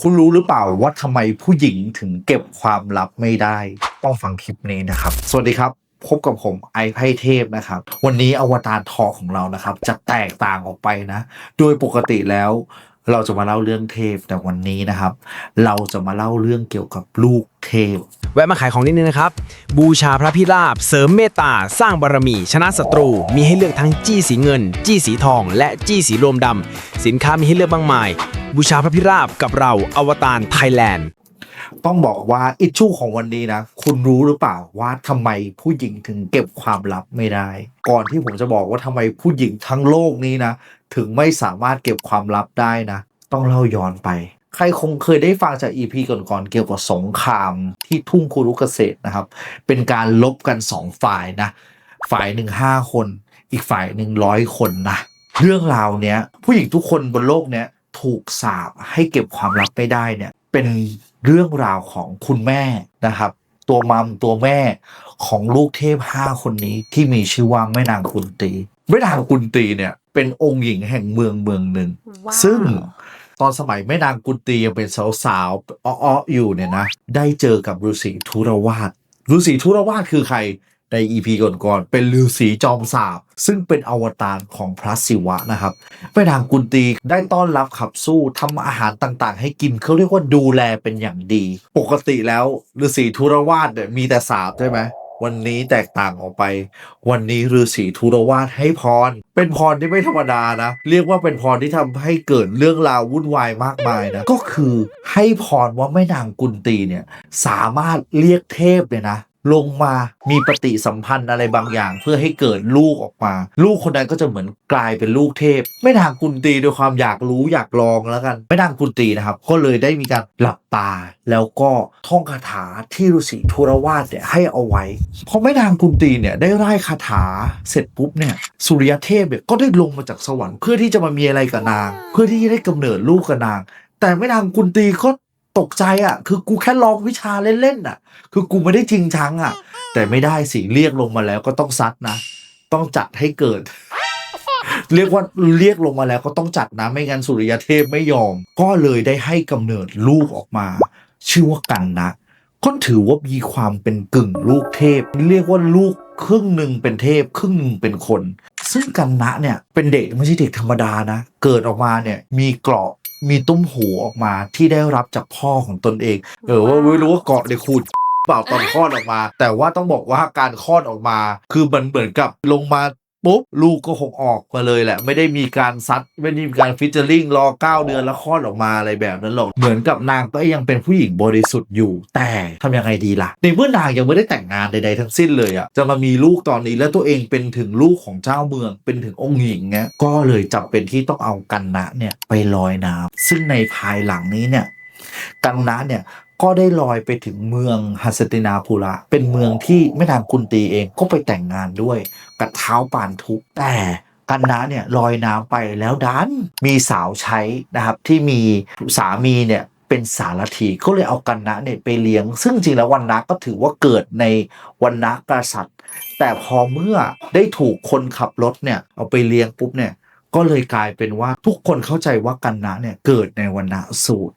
คุณรู้หรือเปล่าว่าทำไมผู้หญิงถึงเก็บความลับไม่ได้ ต้องฟังคลิปนี้นะครับ สวัสดีครับ พบกับผมไอไพเทพนะครับ วันนี้อวตารทอของเรานะครับ จะแตกต่างออกไปนะ โดยปกติแล้ว เราจะมาเล่าเรื่องเทพแต่วันนี้นะครับ เราจะมาเล่าเรื่องเกี่ยวกับลูกเทพ แวะมาขายของนิดนึงนะครับ บูชาพระพิราบ เสริมเมตตา สร้างบารมี ชนะศัตรู มีให้เลือกทั้งจี้สีเงิน จี้สีทอง และจี้สีรวมดำ สินค้ามีให้เลือกมากมาย บูชาพระพิราบกับเราอวตารไทยแลนด์ ต้องบอกว่าอิชชูของวันนี้นะ คุณรู้หรือเปล่าว่าทำไมผู้หญิงถึงเก็บความลับไม่ได้ ก่อนที่ผมจะบอกว่าทำไมผู้หญิงทั้งโลกนี้นะ ถึงไม่สามารถเก็บความลับได้นะ ต้องเล่าย้อนไปใครคงเคยได้ฟังจาก EP ก่อนๆเกี่ยวกับสงครามที่ทุ่งคุรุเกษตรนะครับ เป็นการลบกันสองฝ่ายนะ ฝ่ายหนึ่งห้าคน อีกฝ่ายหนึ่งร้อยคนนะ เรื่องราวเนี้ย ผู้หญิงทุกคนบนโลกเนี้ย ถูกสาปให้เก็บความลับไม่ได้เนี่ยเป็นเรื่องราวของคุณแม่นะครับ ตัวมัมตัวแม่ของลูกเทพห้าคนนี้ที่มีชื่อว่าแม่นางกุนตีแม่นางกุนตีเนี่ยเป็นองค์หญิงแห่งเมืองเมืองหนึ่งว้าวซึ่งตอนสมัยแม่นางกุนตียังเป็นสาวๆอ้อๆอยู่เนี่ยนะ ได้เจอกับฤาษีธุรวาสฤาษีธุรวาสคือใคร ในอีพีก่อนๆเป็นฤาษีจอมสาบ ซึ่งเป็นอวตารของพระศิวะนะครับแม่นางกุนตีได้ต้อนรับขับสู้ทำอาหารต่างๆ ให้กินเขาเรียกว่าดูแลเป็นอย่างดี ปกติแล้วฤาษีธุรวาสเนี่ยมีแต่สาบใช่ไหมวันนี้แตกต่างออกไป วันนี้ฤาษีธุรวาสให้พร เป็นพรที่ไม่ธรรมดานะ เรียกว่าเป็นพรที่ทำให้เกิดเรื่องราววุ่นวายมากมายนะ ก็คือให้พรว่าแม่นางกุนตีเนี่ย สามารถเรียกเทพเนี่ยนะ ลงมามีปฏิสัมพันธ์อะไรบางอย่าง เพื่อให้เกิดลูกออกมา ลูกคนนั้นก็จะเหมือนกลายเป็นลูกเทพแม่นางกุนตีด้วยความอยากรู้อยากลองแล้วกันแม่นางกุนตีนะครับ ก็เลยได้มีการหลับตา แล้วก็ท่องคาถาที่ฤาษีธุรวาสเนี่ยให้เอาไว้พอแม่นางกุนตีเนี่ยได้ไล่คาถาเสร็จปุ๊บเนี่ยสุริยเทพเนี่ยก็ได้ลงมาจากสวรรค์เพื่อที่จะมามีอะไรกับนาง เพื่อที่จะได้กำเนิดลูกกับนาง แต่แม่นางกุนตีก็ ตกใจอะ คือกูแค่ลองวิชาเล่นๆอะ คือกูไม่ได้จริงจังอะ แต่ไม่ได้สิเรียกลงมาแล้วก็ต้องซัดนะ ต้องจัดให้เกิด เรียกว่าเรียกลงมาแล้วก็ต้องจัดนะไม่งั้นสุริยเทพไม่ยอม ก็เลยได้ให้กำเนิดลูกออกมา ชื่อว่ากันนะก็ถือว่ามีความเป็นกึ่งลูกเทพ เรียกว่าลูกครึ่งหนึ่งเป็นเทพ ครึ่งหนึ่งเป็นคน ซึ่งกันนะเนี่ยเป็นเด็กไม่ใช่เด็กธรรมดานะ เกิดออกมาเนี่ยมีเกราะ มีตุ้มหูออกมาที่ได้รับจากพ่อของตนเอง เออว่าไม่รู้ว่าเกราะในยขูดเปล่าตอนคลอดออกมา แต่ว่าต้องบอกว่าการคลอดออกมา คือมันเหมือนกับลงมา ปุ๊บลูกก็คงออกมาเลยแหละ ไม่ได้มีการซัดไม่ได้มีการฟิชเจอริงรอ9เดือนแล้วคลอดออกมาอะไรแบบนั้นหรอก เหมือนกับนางก็ยังเป็นผู้หญิงบริสุทธิ์อยู่ แต่ทำยังไงดีล่ะ ในเมื่อนางยังไม่ได้แต่งงานใดๆทั้งสิ้นเลยอะจะมามีลูกตอนนี้แล้วตัวเองเป็นถึงลูกของเจ้าเมือง เป็นถึงองค์หญิงเงี้ยก็เลยจำเป็นที่ต้องเอากันนะเนี่ยไปลอยน้ำซึ่งในภายหลังนี้เนี่ยกันนะเนี่ย ก็ได้ลอยไปถึงเมืองฮัสตินาภูระเป็นเมืองที่แม่นางกุนตีเองก็ไปแต่งงานด้วยกับเท้าปานทุกแต่กันนะเนี่ยลอยน้ำไปแล้วดันมีสาวใช้นะครับที่มีสามีเนี่ยเป็นสารถีก็เลยเอากันนะเนี่ยไปเลี้ยง ซึ่งจริงแล้ววันนะก็ถือว่าเกิดในวันนะกษัตริย์ แต่พอเมื่อได้ถูกคนขับรถเนี่ยเอาไปเลี้ยงปุ๊บเนี่ยก็เลยกลายเป็นว่าทุกคนเข้าใจว่ากันนะเนี่ยเกิดในวันนะสูตร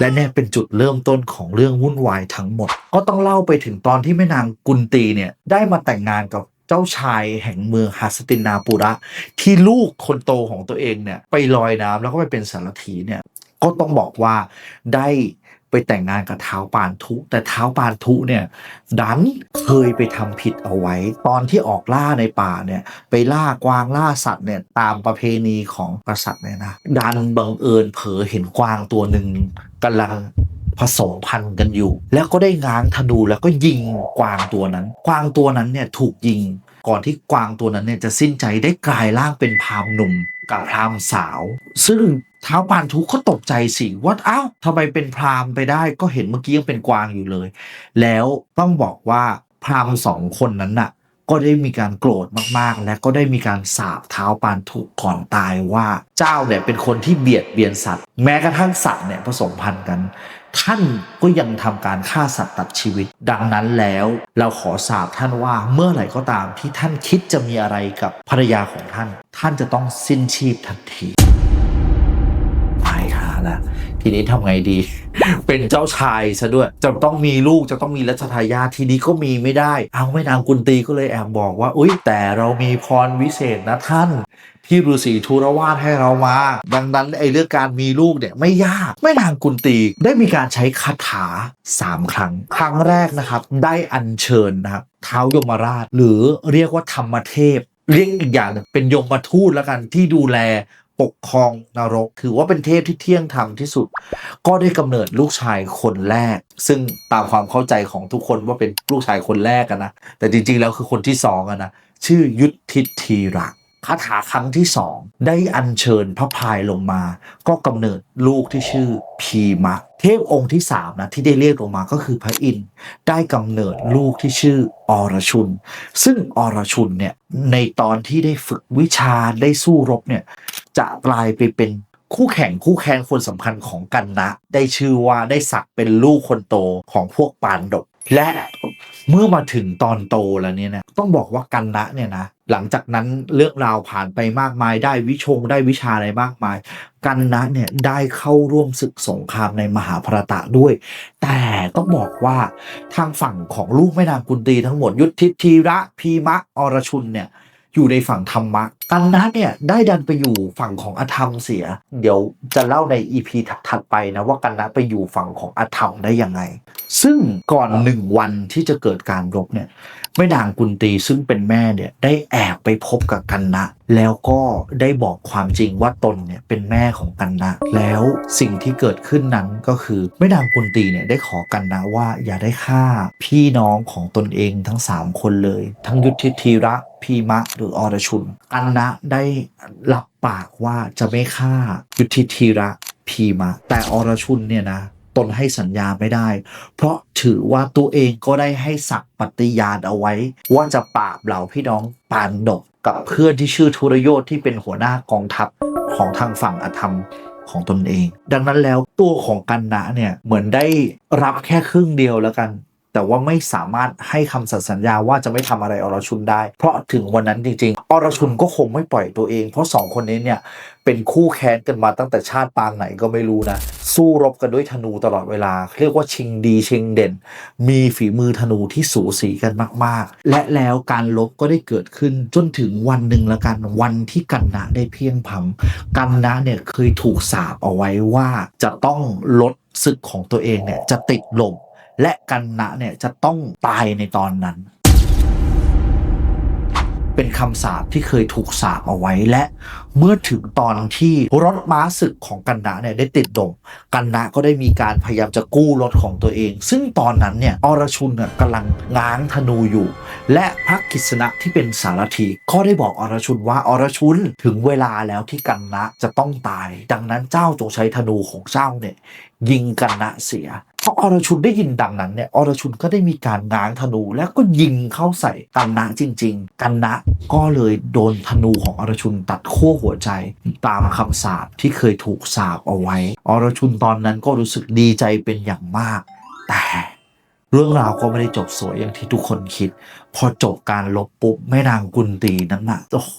และเนี่ยเป็นจุดเริ่มต้นของเรื่องวุ่นวายทั้งหมด ก็ต้องเล่าไปถึงตอนที่แม่นางกุนตีเนี่ยได้มาแต่งงานกับเจ้าชายแห่งเมืองฮัสตินาปุระ ที่ลูกคนโตของตัวเองเนี่ยไปลอยน้ำแล้วก็ไปเป็นสารถีเนี่ยก็ต้องบอกว่าได้ ไปแต่งงานกับเท้าปานทุ แต่เท้าปานทุเนี่ยดันเคยไปทำผิดเอาไว้ ตอนที่ออกล่าในป่าเนี่ยไปล่ากวางล่าสัตว์เนี่ยตามประเพณีของกษัตริย์เนี่ยนะดันบังเอิญเผลอเห็นกวางตัวหนึ่งกำลังผสมพันธุ์กันอยู่ แล้วก็ได้ง้างธนูแล้วก็ยิงกวางตัวนั้น กวางตัวนั้นเนี่ยถูกยิงก่อนที่กวางตัวนั้นเนี่ยจะสิ้นใจได้กลายร่างเป็นพรามหนุ่มกับพรามสาว ซึ่ง ท้าวปานทุกก็ตกใจสิว่าอ้าวทำไมเป็นพราหมณ์ไปได้ ก็เห็นเมื่อกี้ยังเป็นกวางอยู่เลย แล้วต้องบอกว่าพราหมณ์สองคนนั้นน่ะ ก็ได้มีการโกรธมากๆ และก็ได้มีการสาบเท้าปานทุกก่อนตายว่าเจ้าเนี่ยเป็นคนที่เบียดเบียนสัตว์ แม้กระทั่งสัตว์เนี่ยผสมพันธุ์กัน ท่านก็ยังทำการฆ่าสัตว์ตัดชีวิต ดังนั้นแล้วเราขอสาบท่านว่าเมื่อไหร่ก็ตามที่ท่านคิดจะมีอะไรกับภรรยาของท่าน ท่านจะต้องสิ้นชีพทันที นะทีนี้ทำไงดี เป็นเจ้าชายซะด้วย จะต้องมีลูกจะต้องมีรัชทายาททีนี้ก็มีไม่ได้ เอาแม่นางกุนตีก็เลยแอบบอกว่า อุ้ยแต่เรามีพรวิเศษนะท่าน ที่ฤาษีทูรวาดให้เรามา ดังนั้นไอ้เรื่องการมีลูกเนี่ยไม่ยากแม่นางกุนตีได้มีการใช้คาถา 3 ครั้ง ครั้งแรกนะครับ ได้อัญเชิญนะครับเท้ายมราช หรือเรียกว่าธรรมเทพเรียกอีกอย่างหนึ่งเป็นยมทูตแล้วกันที่ดูแล ปกครองนรก ถือว่าเป็นเทพที่เที่ยงธรรมที่สุด ก็ได้กำเนิดลูกชายคนแรก ซึ่งตามความเข้าใจของทุกคนว่าเป็นลูกชายคนแรกกันนะแต่จริงๆแล้วคือคนที่สองนะชื่อยุทธิธีระ คาถาครั้งที่สองได้อัญเชิญพระพายลงมา ก็กำเนิดลูกที่ชื่อพีมะ เทพองค์ที่สามนะที่ได้เรียกลงมาก็คือพระอินทร์ได้กำเนิดลูกที่ชื่ออรชุน ซึ่งอรชุนเนี่ยในตอนที่ได้ฝึกวิชาได้สู้รบเนี่ยจะกลายไปเป็นคู่แข่งคู่แข่งคนสำคัญของกันนะ ได้ชื่อว่าได้สักเป็นลูกคนโตของพวกปานดก และเมื่อมาถึงตอนโตแล้วเนี่ยนะต้องบอกว่ากันนะเนี่ยนะหลังจากนั้นเรื่องราวผ่านไปมากมาย ได้วิชงได้วิชาอะไรมากมาย กันนะเนี่ยได้เข้าร่วมศึกสงครามในมหาภารตะด้วย แต่ต้องบอกว่าทางฝั่งของลูกแม่นางกุนตีทั้งหมดยุทธิธีระพีมะอรชุนเนี่ยอยู่ในฝั่งธรรมะกันนะเนี่ยได้ดันไปอยู่ฝั่งของอธรรมเสีย เดี๋ยวจะเล่าในอีพีถัดๆไปนะว่ากันนะไปอยู่ฝั่งของอธรรมได้ยังไง ซึ่งก่อนหนึ่งวันที่จะเกิดการรบเนี่ยแม่นางกุนตีซึ่งเป็นแม่เนี่ยได้แอบไปพบกับกันนะ แล้วก็ได้บอกความจริงว่าตนเนี่ยเป็นแม่ของกันนะ แล้วสิ่งที่เกิดขึ้นนั้นก็คือแม่นางกุนตีเนี่ยได้ขอกันนะว่าอย่าได้ฆ่าพี่น้องของตนเองทั้งสามคนเลย ทั้งยุทธิธีระพีมะหรืออรชุนกันนะได้รับปากว่าจะไม่ฆ่ายุทธิธีระพีมะ แต่อรชุนเนี่ยนะ ตนให้สัญญาไม่ได้ เพราะถือว่าตัวเองก็ได้ให้สักปฏิญาณเอาไว้ ว่าจะปราบเหล่าพี่น้องปานดกกับเพื่อนที่ชื่อทุรโยธที่เป็นหัวหน้ากองทัพของทางฝั่งอธรรมของตนเอง ดังนั้นแล้วตัวของกันนะเนี่ยเหมือนได้รับแค่ครึ่งเดียวแล้วกัน แต่ว่าไม่สามารถให้คำสัตย์สัญญาว่าจะไม่ทำอะไรอรชุนได้ เพราะถึงวันนั้นจริง ๆ อรชุนก็คงไม่ปล่อยตัวเอง เพราะสองคนนี้เนี่ยเป็นคู่แค้นกันมาตั้งแต่ชาติปางไหนก็ไม่รู้นะ สู้รบกันด้วยธนูตลอดเวลา เรียกว่าชิงดีชิงเด่น มีฝีมือธนูที่สูสีกันมาก ๆ และแล้วการลบก็ได้เกิดขึ้นจนถึงวันหนึ่งละกันวันที่กันนะได้เพียงพำกันนะเนี่ยเคยถูกสาปเอาไว้ว่าจะต้องลดศึกของตัวเองเนี่ยจะติดลม และกันนะเนี่ยจะต้องตายในตอนนั้น เป็นคำสาปที่เคยถูกสาปเอาไว้และ เมื่อถึงตอนที่รถม้าศึกของกันนะเนี่ยได้ติดดมกันนะก็ได้มีการพยายามจะกู้รถของตัวเอง ซึ่งตอนนั้นเนี่ยอรชุนเนี่ยกำลังง้างธนูอยู่ และพระกิษณะที่เป็นสารถีก็ได้บอกอรชุนว่าอรชุนถึงเวลาแล้วที่กันนะจะต้องตาย ดังนั้นเจ้าจงใช้ธนูของเจ้าเนี่ยยิงกันนะเสีย ออรชุนได้ยินดังนั้นเนี่ยอรชุนก็ได้มีการง้างธนูแล้วก็ยิงเข้าใส่กันนะจริง ๆ กันนะก็เลยโดนธนูของอรชุนตัดขั้วหัวใจตามคำสาปที่เคยถูกสาปเอาไว้ อรชุนตอนนั้นก็รู้สึกดีใจเป็นอย่างมาก แต่เรื่องราวก็ไม่ได้จบสวยอย่างที่ทุกคนคิด พอจบการลบปุ๊บแม่นางกุนตีนั้นน่ะโอ้โห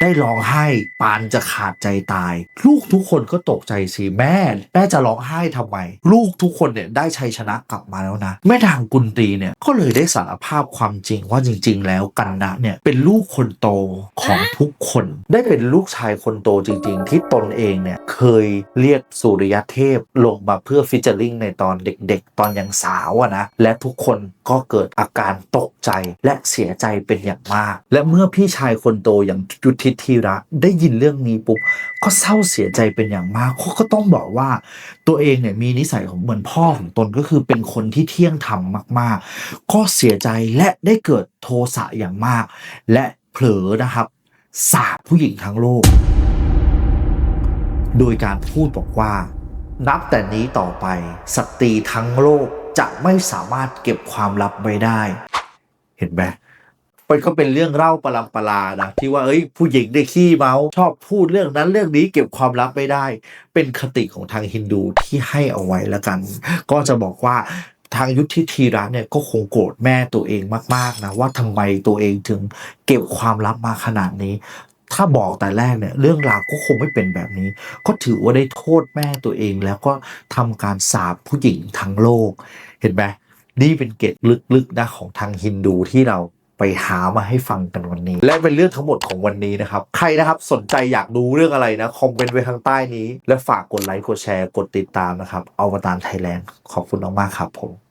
ได้ร้องไห้ปานจะขาดใจตาย ลูกทุกคนก็ตกใจสิแม่ แม่จะร้องไห้ทำไม ลูกทุกคนเนี่ยได้ชัยชนะกลับมาแล้วนะ แม่นางกุนตีเนี่ยก็เลยได้สารภาพความจริงว่าจริง ๆ แล้วกันนะเนี่ยเป็นลูกคนโตของทุกคน ได้เป็นลูกชายคนโตจริง ๆ ที่ตนเองเนี่ยเคยเรียกสุริยเทพลงมาเพื่อฟิชเจอริงในตอนเด็ก ๆ ตอนยังสาวอะนะและทุกคนก็เกิดอาการตกใจและเสียใจเป็นอย่างมาก และเมื่อพี่ชายคนโตอย่างยุทธิธีระได้ยินเรื่องนี้ปุ๊บก็เศร้าเสียใจเป็นอย่างมากเขาก็ต้องบอกว่า ตัวเองเนี่ยมีนิสัยของเหมือนพ่อของตนก็คือเป็นคนที่เที่ยงธรรมมาก ๆ ก็เสียใจและได้เกิดโทสะอย่างมาก และเผลอนะครับสาบผู้หญิงทั้งโลก โดยการพูดบอกว่า นับแต่นี้ต่อไปสตรีทั้งโลกจะไม่สามารถเก็บความลับไว้ได้ เห็นไหมมันก็เป็นเรื่องเล่าประลำประลานะที่ว่าเอ้ยผู้หญิงได้ขี้เมาชอบพูดเรื่องนั้นเรื่องนี้เก็บความลับไม่ได้ เป็นคติของทางฮินดูที่ให้เอาไว้แล้วกัน ก็จะบอกว่าทางยุทธิธีระเนี่ยก็คงโกรธแม่ตัวเองมากๆนะว่าทำไมตัวเองถึงเก็บความลับมาขนาดนี้ ถ้าบอกแต่แรกเนี่ยเรื่องราวก็คงไม่เป็นแบบนี้ ก็ถือว่าได้โทษแม่ตัวเองแล้วก็ทำการสาปผู้หญิงทั้งโลก เห็นไหม นี่เป็นเกตลึกๆนะของทางฮินดูที่เราไปหามาให้ฟังกันวันนี้ และเป็นเรื่องทั้งหมดของวันนี้นะครับ ใครนะครับสนใจอยากดูเรื่องอะไรนะคอมเมนต์ไว้ข้างใต้นี้ และฝากกดไลค์กดแชร์กดติดตามนะครับเอาวตารไทยแลนด์ขอบคุณมากๆครับผม